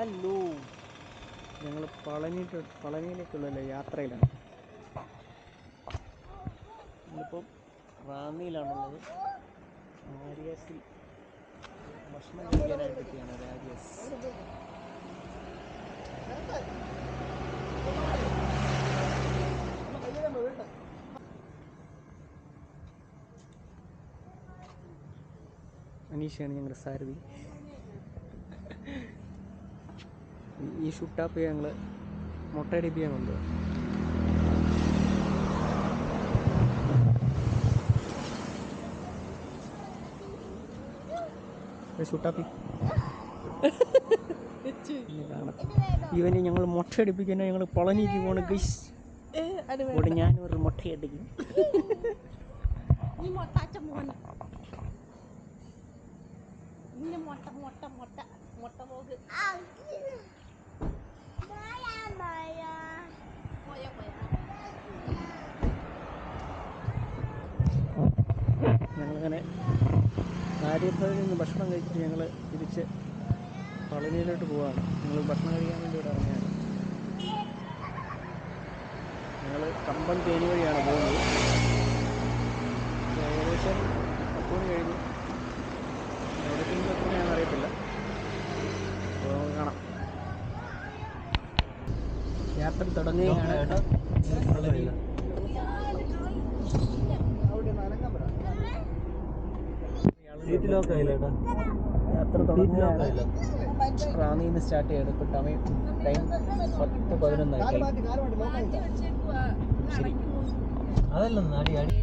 Hello. ഞങ്ങൾ പളനി പളനിയിലേക്കുള്ള യാത്രയിലാണ്. ഇന്നിപ്പം റാന്നിയിലാണുള്ളത്. ആര്യസിൽ ഭക്ഷണം കഴിക്കാനായിട്ട് എത്തിയാണ് രാജസ് അനീഷയാണ് ഞങ്ങളുടെ സാരഥി. ഈ- ഷൂട്ടാപ്പ് ഞങ്ങൾ മുട്ടയടിപ്പിക്കാൻ കൊണ്ടുപോകും ഷുട്ടാപ്പി. ഇവന് ഞങ്ങൾ മുട്ടയടിപ്പിക്കാൻ ഞങ്ങൾ പളനിക്ക് പോണ ഗൈസ് ഇവിടെ ഞാൻ ഒരു മുട്ടയടിക്കും മുട്ട മുട്ട മുട്ട മുട്ട മൊട്ട മൊട്ട മൊട്ട മൊട്ട പോക്. ഞങ്ങളിങ്ങനെ ആര്യഭവനിൽ നിന്ന് ഭക്ഷണം കഴിച്ചിട്ട് ഞങ്ങൾ തിരിച്ച് പളനിയിലോട്ട് പോവാണ്. ഞങ്ങൾ ഭക്ഷണം കഴിക്കാൻ വേണ്ടി ഇവിടെ ഇറങ്ങിയാണ് ഞങ്ങൾ കമ്പം തേനി വഴിയാണ് പോകുന്നത്. ഏകദേശം പത്ത് മണി കഴിഞ്ഞു. എവിടേക്കെങ്കിലും എത്ര മണിയാണെന്ന് അറിയത്തില്ല. അപ്പോൾ നമുക്ക് കാണാം. യാത്ര തുടങ്ങുകയാണ്. റാന്നിയിൽ നിന്ന് സ്റ്റാർട്ട് ചെയ്യണം ഇപ്പോൾ ടൈം ടൈം പത്ത് പതിനൊന്നായി. ശരി അതല്ലെന്ന് അടി അടി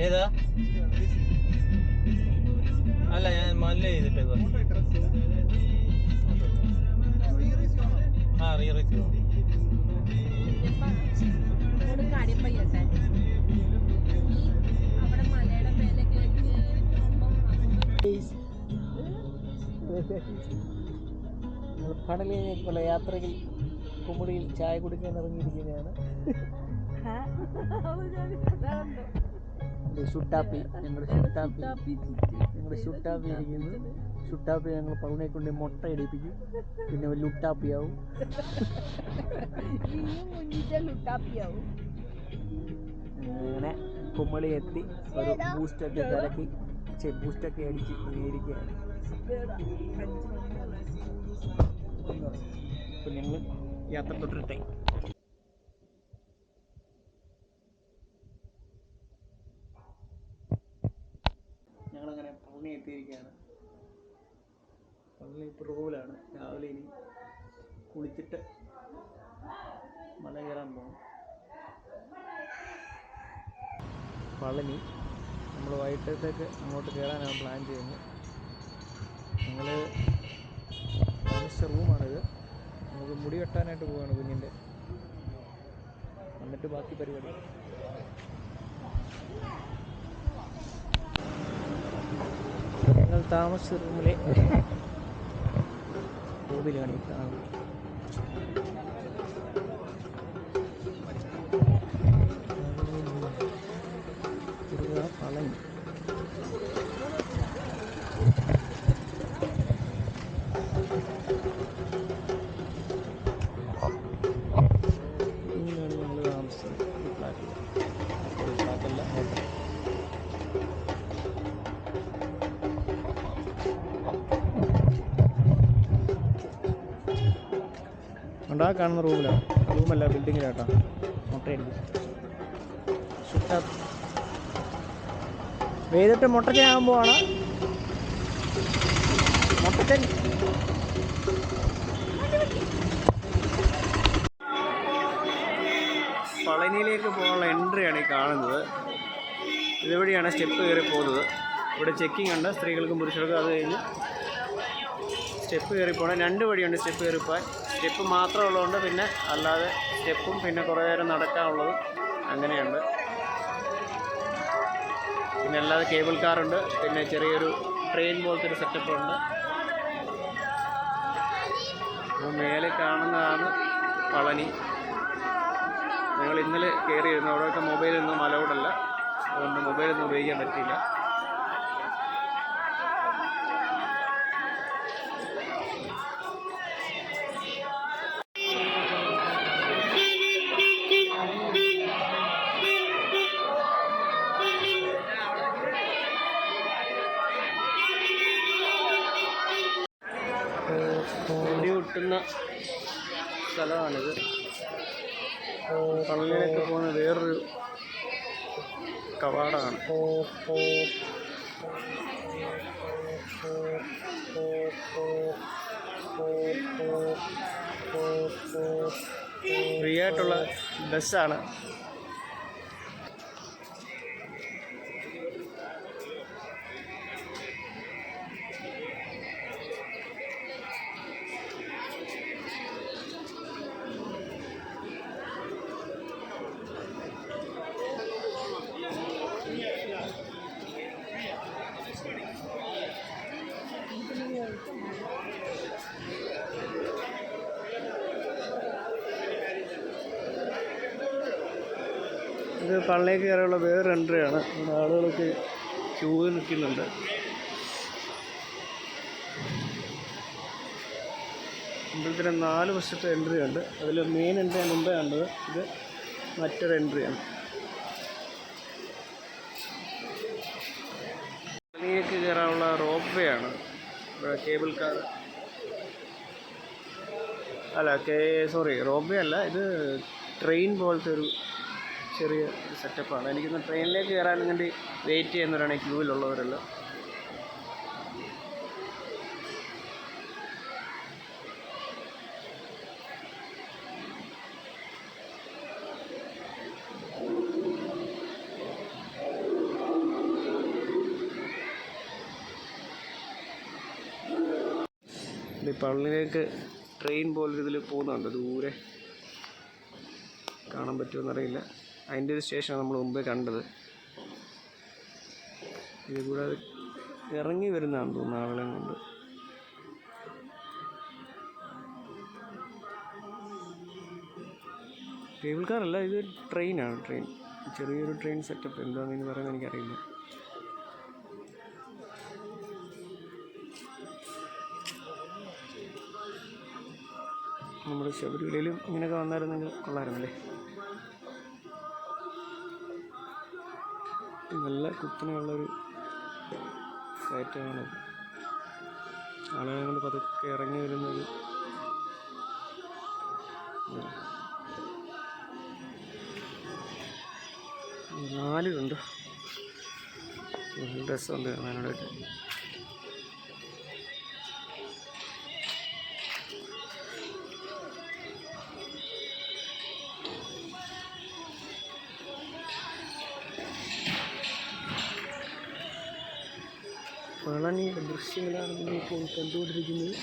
ഏതാ? അല്ല ഞാൻ മല്ല ചെയ്തിട്ടേക്കോ ആ അവിടെ മലയുടെ മേലെ ഞങ്ങൾ കടലിലേക്കുള്ള യാത്രയിൽ കുമ്മുടിയിൽ ചായ കുടിക്കാൻ ഇറങ്ങിയിരിക്കുകയാണ്. ഷുട്ടാപ്പി ഞങ്ങളുടെ ഷുട്ടാപ്പി ഞങ്ങളുടെ ഷുട്ടാപ്പി ഇരിക്കുന്നത് ഷുട്ടാപ്പി ഞങ്ങൾ പളനെ കൊണ്ട് മുട്ട ഇടിപ്പിക്കും. പിന്നെ ഒരു ലുട്ടാപ്പിയാവും. ലുട്ടാപ്പിയാവും. അങ്ങനെ കുമ്മളി എത്തി. ഒരു ബൂസ്റ്റൊക്കെ കലക്കി. ചെ ബൂസ്റ്റൊക്കെ അടിച്ച് ഇങ്ങനെ ഇരിക്കുകയാണ് അപ്പം ഞങ്ങൾ യാത്ര തുടരട്ടെ ഞങ്ങളങ്ങനെ പളനി എത്തിയിരിക്കുകയാണ്. ഇപ്പോൾ റൂമിലാണ് രാവിലെ ഇനി കുളിച്ചിട്ട് മല കയറാൻ പോകണം പളനി നമ്മൾ വൈകിട്ടത്തേക്ക് അങ്ങോട്ട് കയറാനാണ് പ്ലാൻ ചെയ്യുന്നത്. ഞങ്ങൾ താമസിച്ച റൂമാണിത്. നമുക്ക് മുടി വെട്ടാനായിട്ട് പോവാണ് കുഞ്ഞിന്റെ എന്നിട്ട് ബാക്കി പരിപാടി. ഞങ്ങൾ താമസിച്ച റൂമിലെ റൂമിലാണ് ഈ കാണുന്ന റൂമിലാണ് റൂമല്ല ബിൽഡിങ്ങിലാട്ടാ മുട്ടയടിക്കും വേദിട്ട് മുട്ടച്ചനാകാൻ പോവാണ്. മുട്ടച്ചൻ പളനിയിലേക്ക് പോകാനുള്ള എൻട്രിയാണ് ഈ കാണുന്നത്. ഇതുവഴിയാണ് സ്റ്റെപ്പ് കയറി പോകുന്നത്? ഇവിടെ ചെക്കിംഗ് ഉണ്ട്. സ്ത്രീകൾക്കും പുരുഷർക്കും അത് കഴിഞ്ഞ് സ്റ്റെപ്പ് കയറി പോകണം. രണ്ട് വഴിയുണ്ട് സ്റ്റെപ്പ് കയറി പോകാൻ. സ്റ്റെപ്പ് മാത്രം ഉള്ളതുകൊണ്ട് പിന്നെ അല്ലാതെ സ്റ്റെപ്പും പിന്നെ കുറേ നേരം നടക്കാനുള്ളതും അങ്ങനെയുണ്ട്. പിന്നെ അല്ലാതെ കേബിൾ കാറുണ്ട്. പിന്നെ ചെറിയൊരു ട്രെയിൻ പോലത്തെ ഒരു സെറ്റപ്പ് ഉണ്ട് അപ്പോൾ മേലെ കാണുന്നതാണ് പളനി. ഞങ്ങൾ ഇന്നലെ കയറിയിരുന്നു. അവിടെയൊക്കെ മൊബൈലൊന്നും അലൗഡല്ല അതുകൊണ്ട് മൊബൈലൊന്നും ഉപയോഗിക്കാൻ പറ്റില്ല സ്ഥലമാണിത്. പള്ളിയിലേക്ക് പോകുന്ന വേറൊരു കവാടമാണ്. ഫ്രീ ആയിട്ടുള്ള ബസ്സാണ്. ഇത് കയറാനുള്ള വേറെ എൻട്രിയാണ്. ഇവിടെ ആളുകളൊക്കെ ക്യൂ നിൽക്കുന്നുണ്ട്. അമ്പലത്തിന് നാല് വശത്തെ എൻട്രി ഉണ്ട്. അതിൽ മെയിൻ എൻട്രി മുമ്പേ കണ്ടത്. ഇത് മറ്റൊരു എൻട്രിയാണ് പള്ളിയിലേക്ക് കയറാനുള്ള റോപ്പ് വേ ആണ്. ഇവിടെ കേബിൾ കാർ അല്ല കേ സോറി റോപ്പ് വേ അല്ല. ഇത് ട്രെയിൻ പോലത്തെ ഒരു ചെറിയ സെറ്റപ്പാണ് എനിക്കൊന്ന് ട്രെയിനിലേക്ക് കയറാൻ വേണ്ടി വെയിറ്റ് ചെയ്യുന്നവരാണ് ഈ ക്യൂവിലുള്ളവരെല്ലാം പള്ളിയിലേക്ക് ട്രെയിൻ പോലൊരു ഇതിൽ പോകുന്നുണ്ട്. ദൂരെ കാണാൻ പറ്റുമെന്നറിയില്ല. അതിന്റെ ഒരു സ്റ്റേഷനാണ് നമ്മൾ മുമ്പേ കണ്ടത്. ഇത് കൂടാതെ ഇറങ്ങി വരുന്നതാണ് തോന്നുന്നു ആളുകളെ കൊണ്ട്. കേബിൾ കാറല്ല ഇത് ട്രെയിനാണ് ട്രെയിൻ. ചെറിയൊരു ട്രെയിൻ സെറ്റപ്പ്. എന്താണെന്ന് പറയുന്നത് എനിക്കറിയില്ല. നമ്മുടെ ശബരിമലയിലും ഇങ്ങനെയൊക്കെ വന്നായിരുന്നെങ്കിൽ കൊള്ളായിരുന്നല്ലേ നല്ല കുത്തനെയുള്ളൊരു കയറ്റമാണ് ആളുകളെ കൊണ്ട് പതുക്കെ ഇറങ്ങി വരുന്നത്. നാലുണ്ട് രസമുണ്ട് കാണാനായിട്ട്. പളനിയുടെ ദൃശ്യങ്ങളാണ് നമ്മളിപ്പോൾ കണ്ടുകൊണ്ടിരിക്കുന്നത്.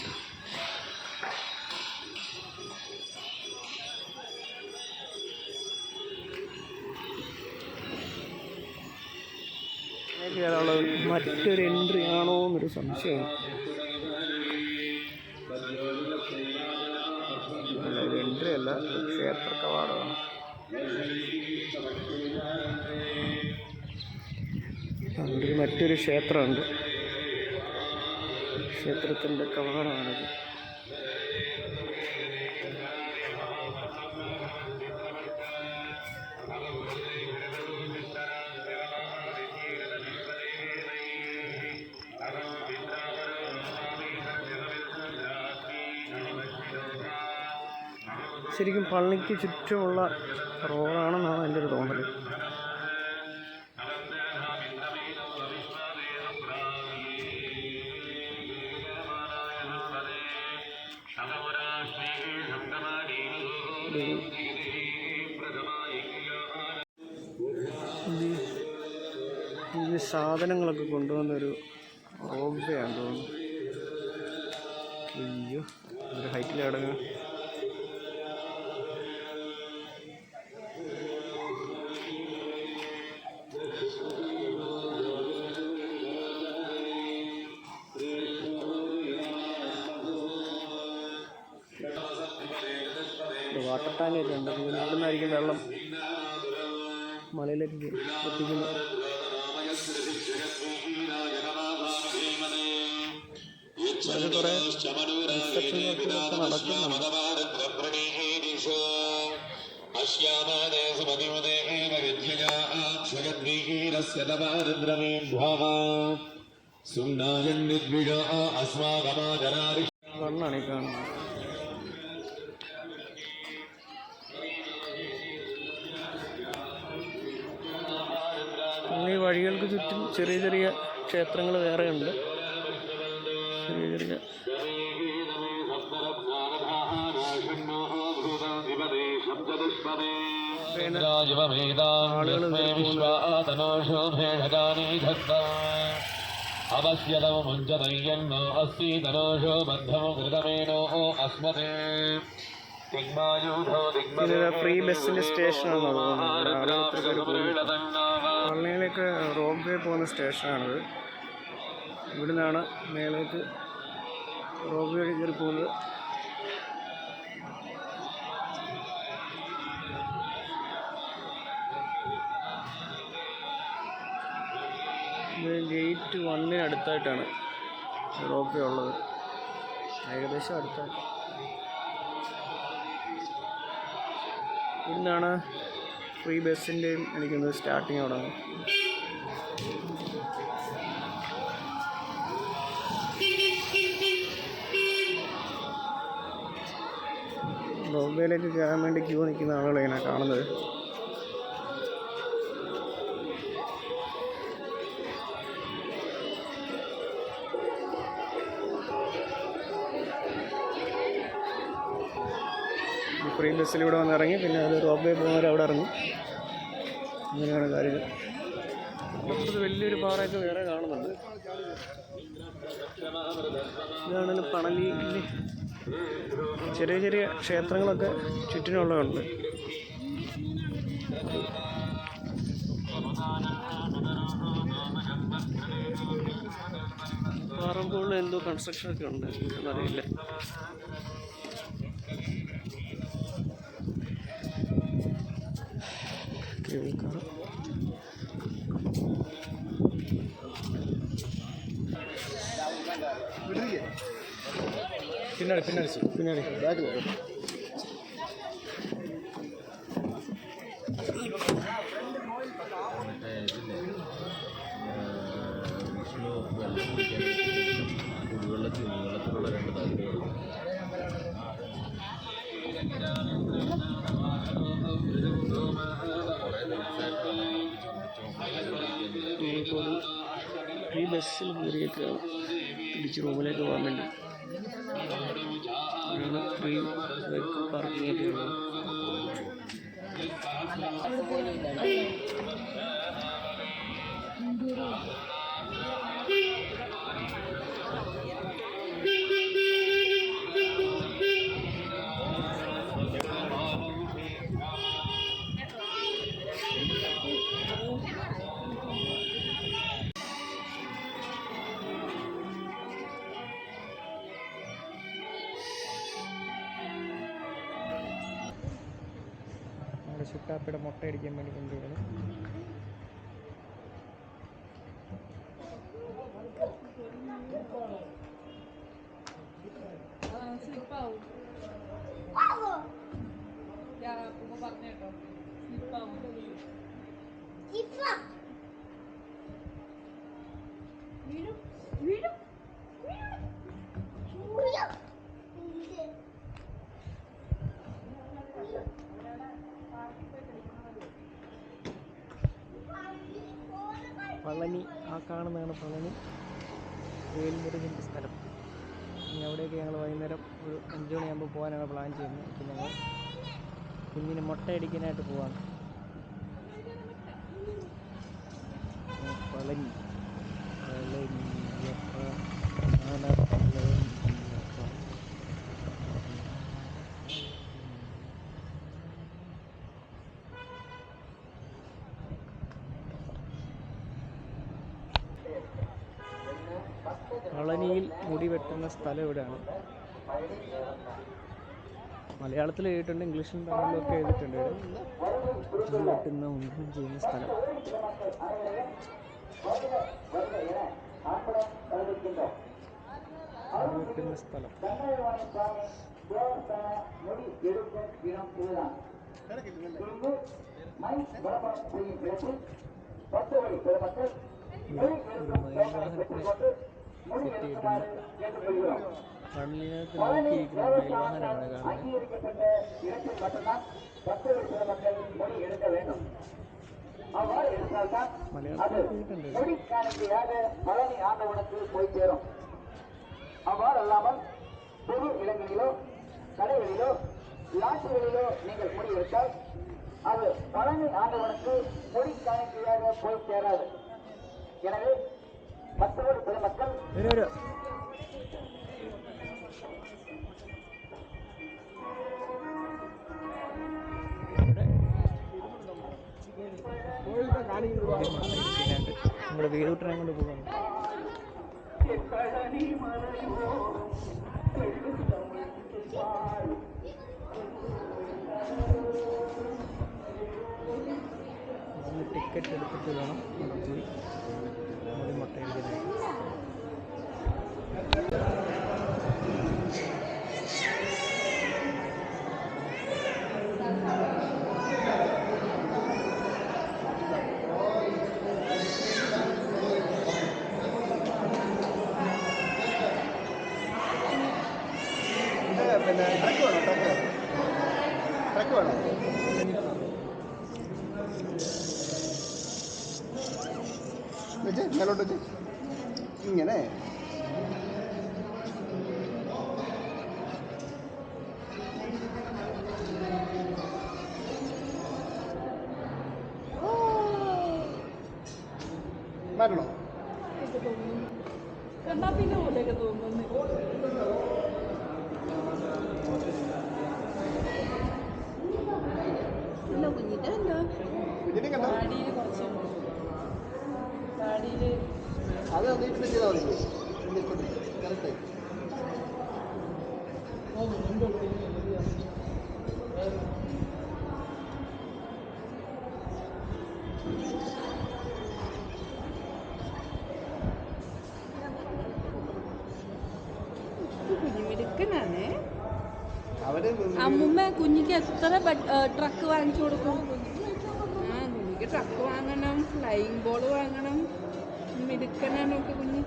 മറ്റൊരു എൻട്രി ആണോ എന്നൊരു സംശയം. എൻട്രി അല്ല ക്ഷേത്ര കവാടമാണ്. മറ്റൊരു ക്ഷേത്രമുണ്ട്. ക്ഷേത്രത്തിന്റെ കവാടമാണിത്. ശരിക്കും പള്ളിക്ക് ചുറ്റുമുള്ള റോഡാണെന്നാണ് എന്റെ ഒരു തോന്നൽ ഇത് സാധനങ്ങളൊക്കെ കൊണ്ടുവന്നൊരു റോബയാണ് തോന്നുന്നു. അയ്യോ ഒരു ഹൈറ്റിൽ ഈ വഴികൾക്ക് ചുറ്റും ചെറിയ ചെറിയ ക്ഷേത്രങ്ങൾ വേറെ ഉണ്ട് ചെറിയ ചെറിയ പിന്നെ അവസ്യതമുഞ്ചതയ്യന്നോ അസ്തി തനോഷോ ബദ്ധമോ കൃതമേനോ അസ്മതേ. പിന്നെ ഫ്രീ ബസ്സിന്റെ പള്ളിയിലേക്ക് റോഡ് വേ പോകുന്ന സ്റ്റേഷനാണിത്. ഇവിടുന്നാണ് മേലേക്ക് റോഡ് വേ കയറി പോകുന്നത്. ഗേറ്റ് വണ്ണിന് അടുത്തായിട്ടാണ് റോപ്പ് ഉള്ളത്. ഏകദേശം അടുത്തായിട്ട് ഇന്നാണ് ഫ്രീ ബസ്സിന്റെയും എനിക്കൊന്ന് സ്റ്റാർട്ടിങ് അവിടെ ബോംബെയിലേക്ക് കയറാൻ വേണ്ടി ക്യൂ നിൽക്കുന്ന ആളുകളെയാണ് കാണുന്നത്. ഫ്രീ ബസ്സിൽ ഇവിടെ വന്ന് ഇറങ്ങി. പിന്നെ അത് റോഡ് വേ പോകുന്നവർ അവിടെ ഇറങ്ങി. അങ്ങനെയാണ് കാര്യങ്ങൾ. വലിയൊരു പാറയൊക്കെ വേറെ കാണുന്നുണ്ട്. ഇതാണെങ്കിൽ പണലി. ചെറിയ ചെറിയ ക്ഷേത്രങ്ങളൊക്കെ ചുറ്റിനുള്ളതുണ്ട്. പാറമ്പൂളിൽ എന്തോ കൺസ്ട്രക്ഷൻ ഒക്കെ ഉണ്ട്. എന്നറിയില്ല. ட்ரைவிంగ్ కారు பின்னாடி பின்னாடி. பின்னாடி. பேக்கில் ബസ്സിൽ കയറിയേക്കാണ് തിരിച്ച് റൂമിലേക്ക് പോകാൻ വേണ്ടി. പാർക്കിംഗ് ഒക്കെ ഉള്ളത് ചുട്ടാപ്പിയുടെ മുട്ട അടിക്കാൻ വേണ്ടി കൊണ്ടുവരുന്നു സ്ലിപ്പാവും ഉമ്മ പറഞ്ഞു കേട്ടോ സ്ലിപ്പാവും വീഴും വീഴും പളനി ആ കാണുന്നതാണ് പളനി. വേൽമുരുകന്റെ സ്ഥലം. ഇനി അവിടേക്ക് ഞങ്ങൾ വൈകുന്നേരം ഒരു അഞ്ച് മണിയാകുമ്പോൾ പോകാനാണ് പ്ലാൻ ചെയ്യുന്നത്. അപ്പോൾ ഞങ്ങൾ കുഞ്ഞിന് മുട്ടയടിക്കാനായിട്ട് പോവാണ്. പളനി. പളനിയിൽ മുടി വെട്ടുന്ന സ്ഥലം ഇവിടെയാണ്. മലയാളത്തിൽ എഴുതിയിട്ടുണ്ട് ഇംഗ്ലീഷിലും തമിഴിലും ഒക്കെ എഴുതിയിട്ടുണ്ട് ഇവിടെ. മുടി വെട്ടുന്ന ഉണ്ണം ചെയ്യുന്ന സ്ഥലം. വെട്ടുന്ന സ്ഥലം. செட்டு எட்டுன்னு தமிழகத்தை நோக்கி இருக்கிற மயிலாக நடக்காமல் பழனி ஆண்டவனுக்கு போய் சேரும் அவ்வாறு அல்லாமல் பொது இடங்களிலோ கடைகளிலோ லாட்சிகளிலோ நீங்கள் முடி எடுத்தால் அது பழனி ஆண்டவனுக்கு மொழி காணிக்கையாக போய் சேராது. எனவே மற்றொரு பொதுமக்கள் உங்களுக்கு எதுவும் கொண்டு போகணும். டிக்கெட் எடுத்துட்டு வேணும். போய் താടിയിൽ അത് നീട്ടിട്ട് ചെയ്താൽ മതി. കറക്റ്റായി. കുഞ്ഞിക്ക് എത്ര ട്രക്ക് വാങ്ങിച്ചു കൊടുക്കും? കുഞ്ഞിക്ക് ട്രക്ക് വാങ്ങണം ഫ്ലൈയിങ് ബോൾ വാങ്ങണം മിടുക്കനാണ് മിടുക്കനാണൊക്കെ കുഞ്ഞ്.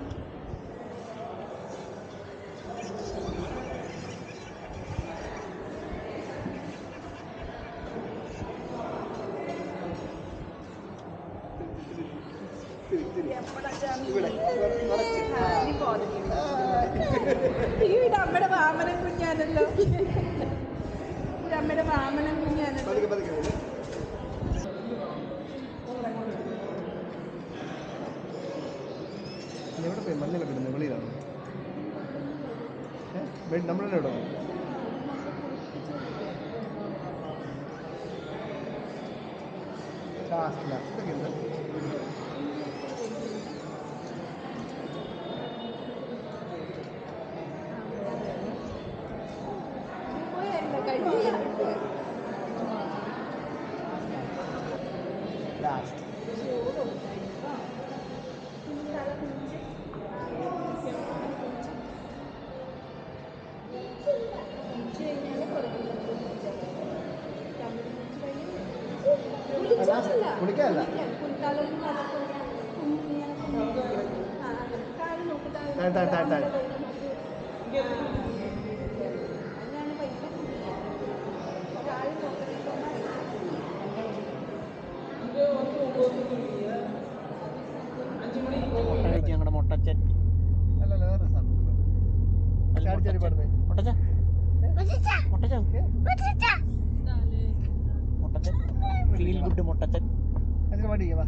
കുളിക്കാനല്ല. ഞങ്ങളുടെ മുട്ടച്ചൻ. അല്ല അല്ല വേറെ സാധനം മുട്ടച്ചൻ. മുട്ടച്ചൻ? മുട്ടച്ചൻ? Feel good മുട്ടച്ചൻ. അതിന് പാടിക്കേ വാ.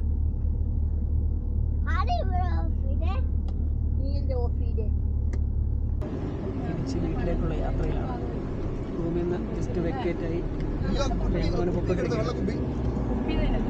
തിരിച്ച് വീട്ടിലേക്കുള്ള യാത്രയിലാണ്. റൂമിൽ നിന്ന് ജസ്റ്റ് വെക്കേറ്റ് ആയി. ബാംഗ്ലൂരിന് പൊക്കോണ്ടിരിക്കുകയാണ്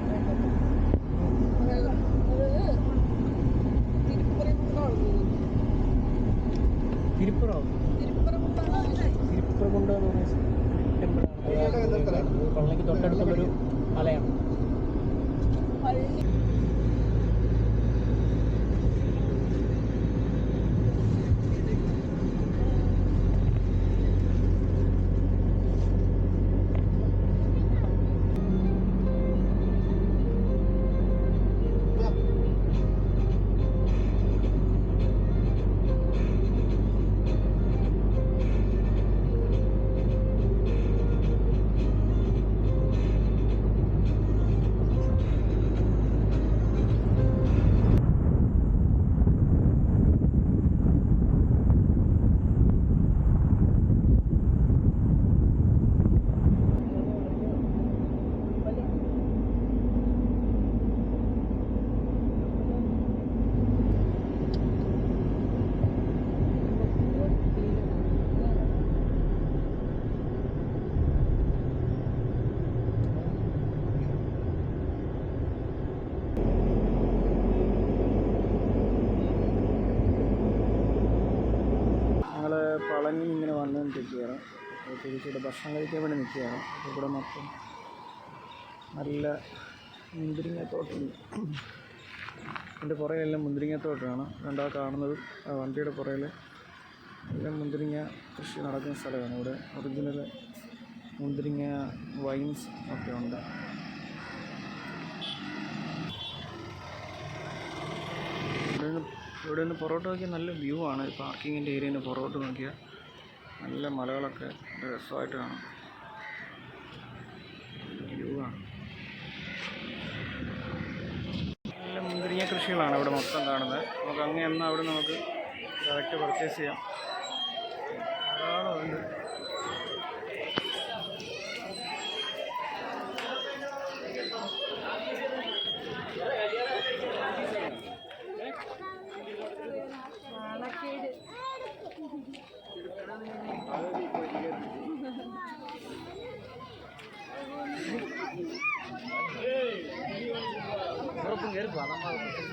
ഇങ്ങനെ തിരിച്ചിട്ട് ഭക്ഷണം കഴിക്കാൻ വേണ്ടി നിൽക്കുകയാണ്. ഇവിടെ മൊത്തം നല്ല മുന്തിരിങ്ങത്തോട്ടം. എന്റെ പുറകിലെല്ലാം മുന്തിരിങ്ങത്തോട്ടമാണ്. രണ്ടാ കാണുന്നത് വണ്ടിയുടെ പുറകിൽ എല്ലാം മുന്തിരിങ്ങ കൃഷി നടക്കുന്ന സ്ഥലമാണ്. ഇവിടെ ഒറിജിനൽ മുന്തിരിങ്ങ വൈൻസ് ഒക്കെ ഉണ്ട്. ഇവിടെ നിന്ന് ഇവിടെ നിന്ന് നോക്കിയാൽ നല്ല വ്യൂ ആണ്. പാർക്കിങ്ങിന്റെ ഏരിയയിൽ നിന്ന് നോക്കിയാൽ നല്ല മലകളൊക്കെ രസമായിട്ട് കാണാം. നല്ല മുന്തിരിങ്ങ കൃഷികളാണ് ഇവിടെ മൊത്തം കാണുന്നത്. നമുക്ക് അങ്ങനെ എന്നാൽ അവിടെ നമുക്ക് ഡയറക്റ്റ് പർച്ചേസ് ചെയ്യാം ധാരാളം ഉണ്ട് ഇവിടെ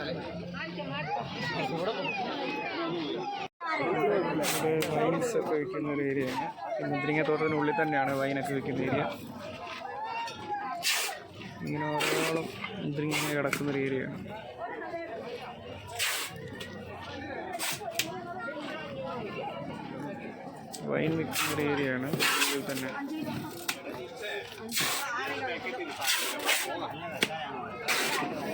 വൈൻസ് ഒക്കെ വിൽക്കുന്ന ഒരു ഏരിയയാണ് ഈ മുന്തിരിങ്ങ തോട്ടത്തിനുള്ളിൽ തന്നെയാണ് വൈനൊക്കെ വിൽക്കുന്ന ഏരിയ ഇങ്ങനെ ഓരോളം മുന്തിരിങ്ങ കിടക്കുന്ന ഒരു ഏരിയയാണ് വൈൻ വിൽക്കുന്ന ഒരു ഏരിയയാണ് തന്നെ.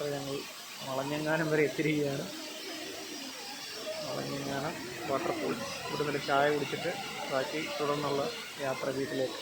യാത്ര ഞങ്ങൾ വളഞ്ഞെങ്ങാനം വരെ എത്തിരിക്കുകയാണ് വളഞ്ഞെങ്ങാനം വാട്ടർപൂൾ ഇവിടെ നിന്ന് ചായ കുടിച്ചിട്ട് ബാക്കി തുടർന്നുള്ള യാത്ര വീട്ടിലേക്ക്.